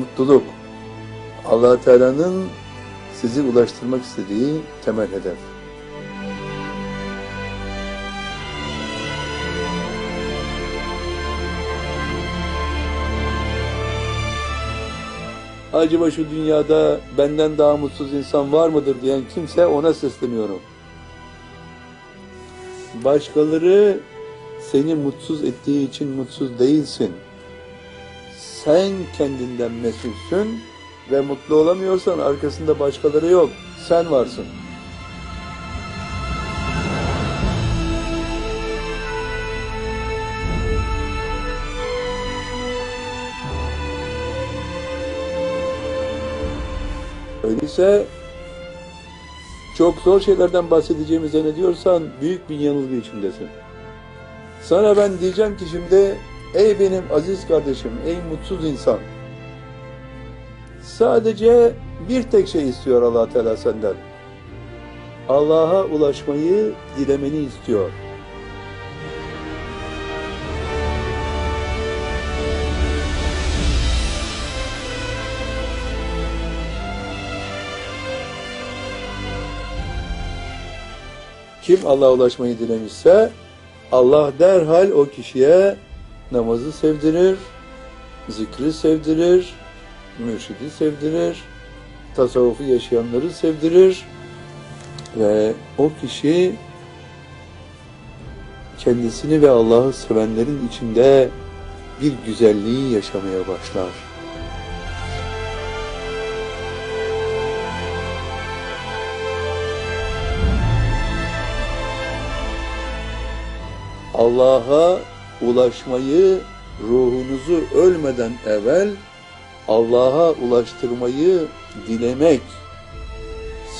mutluluk allah Teala'nın sizi ulaştırmak istediği temel hedef. Acaba şu dünyada benden daha mutsuz insan var mıdır diyen kimse ona sesleniyorum. Başkaları seni mutsuz ettiği için mutsuz değilsin. Sen kendinden mesulsün ve mutlu olamıyorsan arkasında başkaları yok. Sen varsın. Öyleyse çok zor şeylerden bahsedeceğimi zannediyorsan büyük bir yanılgı içindesin. Sana ben diyeceğim ki şimdi ey benim aziz kardeşim, ey mutsuz insan. Sadece bir tek şey istiyor allah Teala senden. Allah'a ulaşmayı dilemeni istiyor. Kim Allah'a ulaşmayı dilemişse Allah derhal o kişiye namazı sevdirir, zikri sevdirir, mürşidi sevdirir, tasavvufu yaşayanları sevdirir ve o kişi kendisini ve Allah'ı sevenlerin içinde bir güzelliği yaşamaya başlar. Allah'a ulaşmayı ruhunuzu ölmeden evvel Allah'a ulaştırmayı dilemek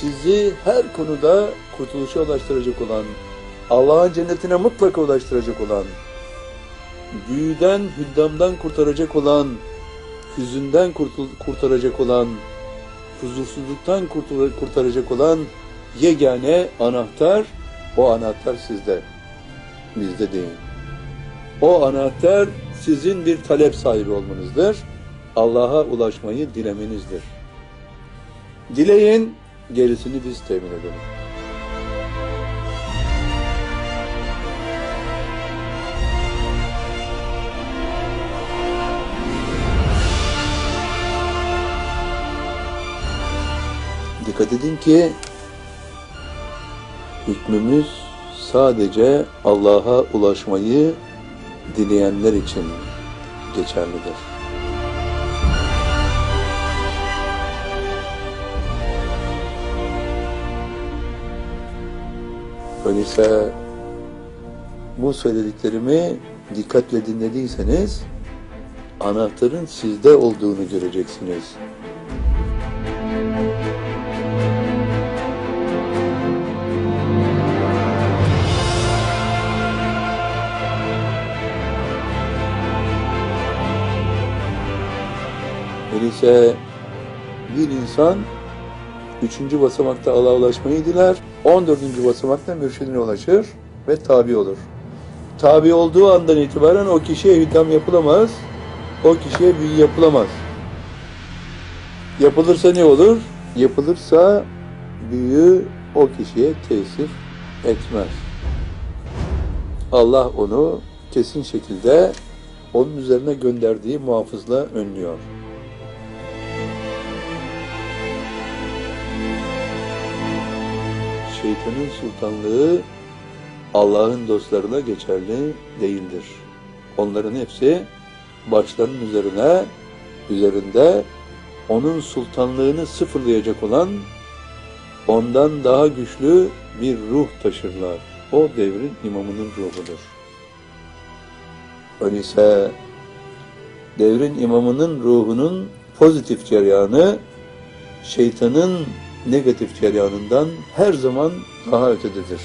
sizi her konuda kurtuluşa ulaştıracak olan Allah'ın cennetine mutlaka ulaştıracak olan büyüden, hüddamdan kurtaracak olan hüzünden kurtaracak olan huzursuzluktan kurtaracak olan yegane anahtar o anahtar sizde bizde değil. O anahtar sizin bir talep sahibi olmanızdır. Allah'a ulaşmayı dilemenizdir. Dileyin, gerisini biz temin edelim. Dikkat edin ki hükmümüz sadece Allah'a ulaşmayı dileyenler için geçerlidir. Öyleyse bu söylediklerimi dikkatle dinlediyseniz anahtarın sizde olduğunu göreceksiniz. Öyleyse bir insan üçüncü basamakta Allah'a ulaşmayı diler, 14. basamakta mürşidine ulaşır ve tabi olur. Tabi olduğu andan itibaren o kişiye hüddam yapılamaz, o kişiye büyü yapılamaz. Yapılırsa ne olur? Yapılırsa büyü o kişiye tesir etmez. Allah onu kesin şekilde onun üzerine gönderdiği muhafızla önlüyor. Şeytanın sultanlığı Allah'ın dostlarına geçerli değildir. Onların hepsi başlarının üzerine, üzerinde onun sultanlığını sıfırlayacak olan ondan daha güçlü bir ruh taşırlar. O devrin imamının ruhudur. Öyleyse devrin imamının ruhunun pozitif cereyanı şeytanın negatif cereyanından her zaman daha ötededir.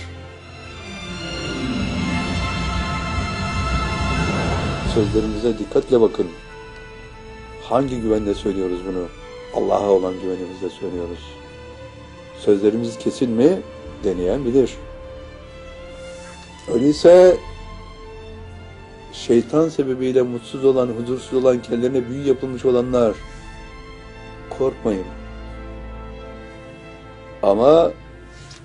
Sözlerimize dikkatle bakın. Hangi güvenle söylüyoruz bunu? Allah'a olan güvenimizle söylüyoruz. Sözlerimiz kesin mi? Deneyen bilir. Öyleyse şeytan sebebiyle mutsuz olan, huzursuz olan, kendilerine büyü yapılmış olanlar korkmayın. Ama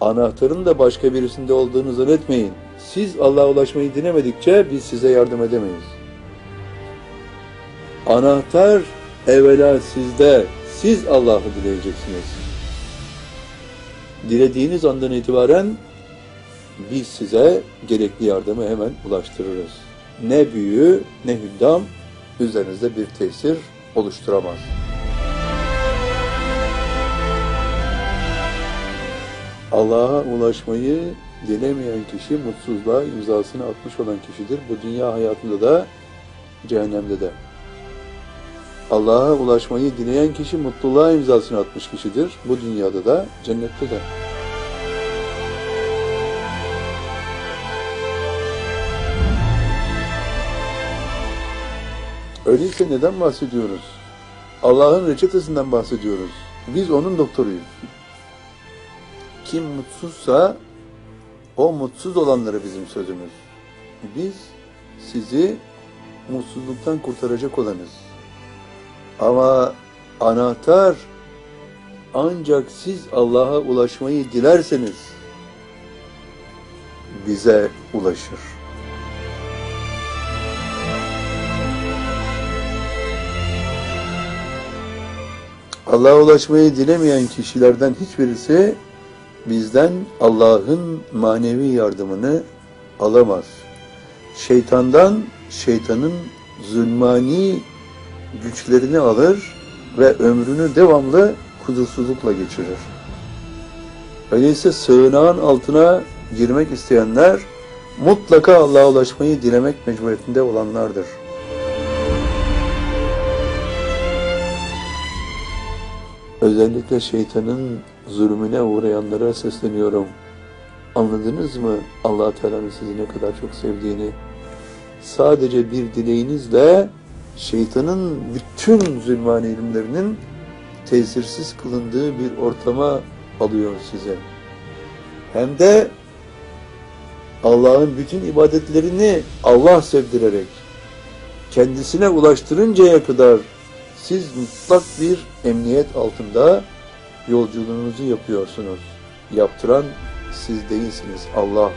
anahtarın da başka birisinde olduğunu zannetmeyin. Siz Allah'a ulaşmayı dilemedikçe biz size yardım edemeyiz. Anahtar evvela sizde. Siz Allah'ı dileyeceksiniz. Dilediğiniz andan itibaren biz size gerekli yardımı hemen ulaştırırız. Ne büyü ne hüddam üzerinizde bir tesir oluşturamaz. Allah'a ulaşmayı dilemeyen kişi mutsuzluğa imzasını atmış olan kişidir. Bu dünya hayatında da cehennemde de. Allah'a ulaşmayı dileyen kişi mutluluğa imzasını atmış kişidir. Bu dünyada da cennette de. Öyleyse neden bahsediyoruz? Allah'ın reçetesinden bahsediyoruz. Biz onun doktoruyuz. Kim mutsuzsa o mutsuz olanları bizim sözümüz. Biz sizi mutsuzluktan kurtaracak olanız. Ama anahtar ancak siz Allah'a ulaşmayı dilerseniz bize ulaşır. Allah'a ulaşmayı dilemeyen kişilerden hiçbirisi bizden Allah'ın manevi yardımını alamaz. Şeytandan şeytanın zulmani güçlerini alır ve ömrünü devamlı huzursuzlukla geçirir. Öyleyse sığınağın altına girmek isteyenler mutlaka Allah'a ulaşmayı dilemek mecburiyetinde olanlardır. Özellikle şeytanın zulmüne uğrayanlara sesleniyorum. Anladınız mı allah Teala'nın sizi ne kadar çok sevdiğini? Sadece bir dileğinizle şeytanın bütün zulmani ilimlerinin tesirsiz kılındığı bir ortama alıyor size. Hem de Allah'ın bütün ibadetlerini Allah sevdirerek kendisine ulaştırıncaya kadar siz mutlak bir emniyet altında yolculuğunuzu yapıyorsunuz. Yaptıran siz değilsiniz. Allah